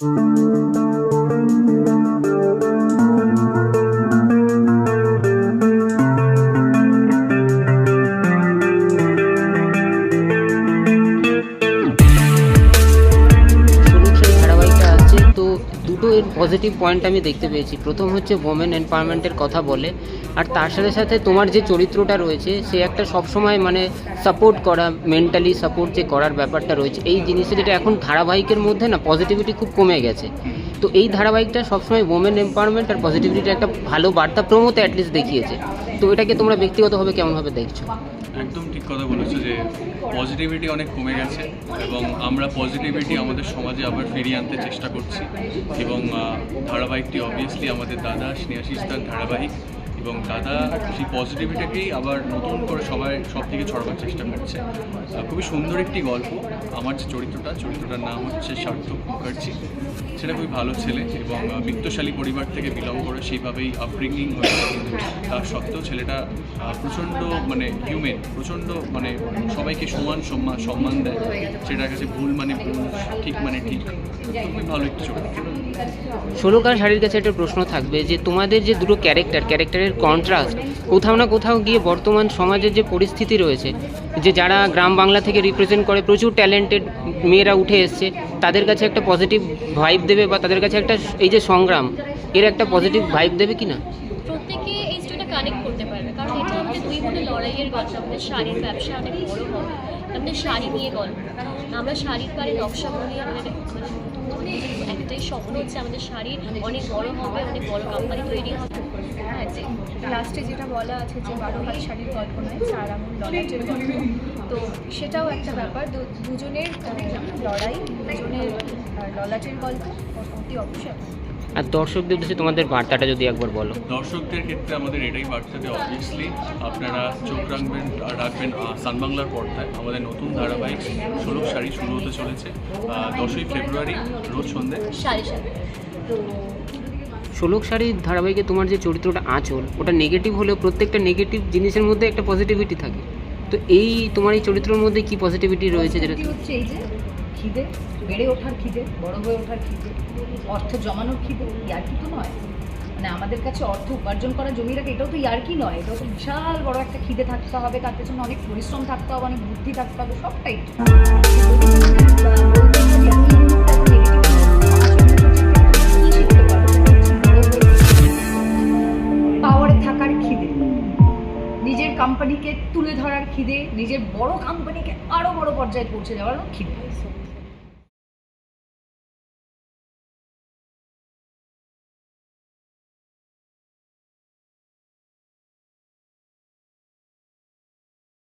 you positive point আমি দেখতে পেয়েছি। প্রথম হচ্ছে ওমেন এম্পাওয়ারমেন্টের কথা বলে। আর তার সাথে সাথে তোমার যে চরিত্রটা রয়েছে, সে একটা সবসময় মানে সাপোর্ট করা মেন্টালি সাপোর্ট যে করার ব্যাপারটা রয়েছে, এই জিনিসটা যেটা এখন ধারাবাহিকের মধ্যে না পজিটিভিটি খুব কমে গেছে। তো এই ধারাবাহিকটা সবসময় ওমেন এম্পাওয়ারমেন্ট আর পজিটিভিটির একটা ভালো বার্তা প্রমোতে অ্যাটলিস্ট দেখিয়েছে। তো এটাকে তোমরা ব্যক্তিগতভাবে কেমনভাবে দেখছ? একদম ঠিক কথা বলেছ যে পজিটিভিটি অনেক কমে গেছে এবং আমরা পজিটিভিটি আমাদের সমাজে আবার ফিরিয়ে আনতে চেষ্টা করছি এবং ধারাবাহিকটি অবভিয়াসলি আমাদের দাদা স্নেহাশিস তার ধারাবাহিক। এবং দাদা, সেই পজিটিভিটাকেই আবার নতুন করে সবাই সব থেকে ছড়াবার চেষ্টা করছে। খুবই সুন্দর একটি গল্প। আমার যে চরিত্রটা, চরিত্রটার নাম হচ্ছে সার্থক মুখার্জি। সেটা খুবই ভালো ছেলে এবং বিত্তশালী পরিবার থেকে বিলং করে সেইভাবেই আপব্রিঙ্গিং হয়েছে তার সত্ত্বেও ছেলেটা প্রচণ্ড মানে হিউম্যান প্রচণ্ড মানে সবাইকে সমান সম্মান সম্মান দেয়। সেটার কাছে ভুল মানে ভুল, ঠিক মানে ঠিক। খুবই ভালো একটি চরিত্র। ষোলোকার শাড়ির কাছে একটা প্রশ্ন থাকবে যে, তোমাদের যে দুটো ক্যারেক্টার ক্যারেক্টারের কন্ট্রাস্ট কোথাও না কোথাও গিয়ে বর্তমান সমাজের যে পরিস্থিতি রয়েছে, যে যারা গ্রাম বাংলা থেকে রিপ্রেজেন্ট করে, প্রচুর ট্যালেন্টেড মেয়েরা উঠে এসছে, তাদের কাছে একটা পজিটিভ ভাইব দেবে বা তাদের কাছে একটা এই যে সংগ্রাম, এর একটা পজিটিভ ভাইব দেবে কি না কানেক্ট করতে পারবে, কারণ এটা দুই লড়াইয়ের গল্প আমাদের শাড়ির ব্যবসা অনেক বড় হবে। আমাদের শাড়ি নিয়ে গল্প। আমরা শাড়ির পারে নকশা করি, আমাদের মানে একটাই স্বপ্ন হচ্ছে আমাদের শাড়ি অনেক বড় হবে, অনেক বড় কোম্পানি তৈরি হবে। হ্যাঁ যে লাস্টে যেটা বলা আছে যে বারো হাত শাড়ির গল্প নয় চার আঙুল লড়াইয়ের গল্প। তো সেটাও একটা ব্যাপার। দুজনের লড়াই, দুজনের ললাটের গল্প অতি অবশ্যই। আর দর্শকদের উদ্দেশ্যে তোমাদের বার্তাটা যদি একবার বলো। দর্শকদের ক্ষেত্রে আমাদের এটাই বার্তা যে অবভিয়াসলি আপনারা চোখ রাখবেন রাখবেন সান বাংলার পর্দায়। আমাদের নতুন ধারাবাহিক ষোলো শাড়ি শুরু হতে চলেছে দশই ফেব্রুয়ারি রোজ সন্ধ্যে শাড়ি শাড়ি ষোলক শাড়ির ধারাবাহিকে তোমার যে চরিত্রটা আঁচল ওটা নেগেটিভ হলেও প্রত্যেকটা নেগেটিভ জিনিসের মধ্যে একটা পজিটিভিটি থাকে। তো এই তোমার এই চরিত্রের মধ্যে কি পজিটিভিটি রয়েছে যেটা খিদে, বেড়ে ওঠার খিদে, বড় হয়ে ওঠার খিদে, অর্থ জমানোর খিদে ইয়ার্কি তো নয়। মানে আমাদের কাছে অর্থ উপার্জন করা জমি রাখে এটাও তো ইয়ার্কি নয়, এটাও তো বিশাল বড় একটা খিদে থাকতে হবে, তার পেছনে অনেক পরিশ্রম থাকতে হবে, অনেক বুদ্ধি থাকতে হবে, সবটাই। পাওয়ারে থাকার খিদে। নিজের কোম্পানিকে তুলে ধরার খিদে, নিজের বড় কোম্পানিকে আরও বড় পর্যায়ে পৌঁছে যাওয়ার খিদে।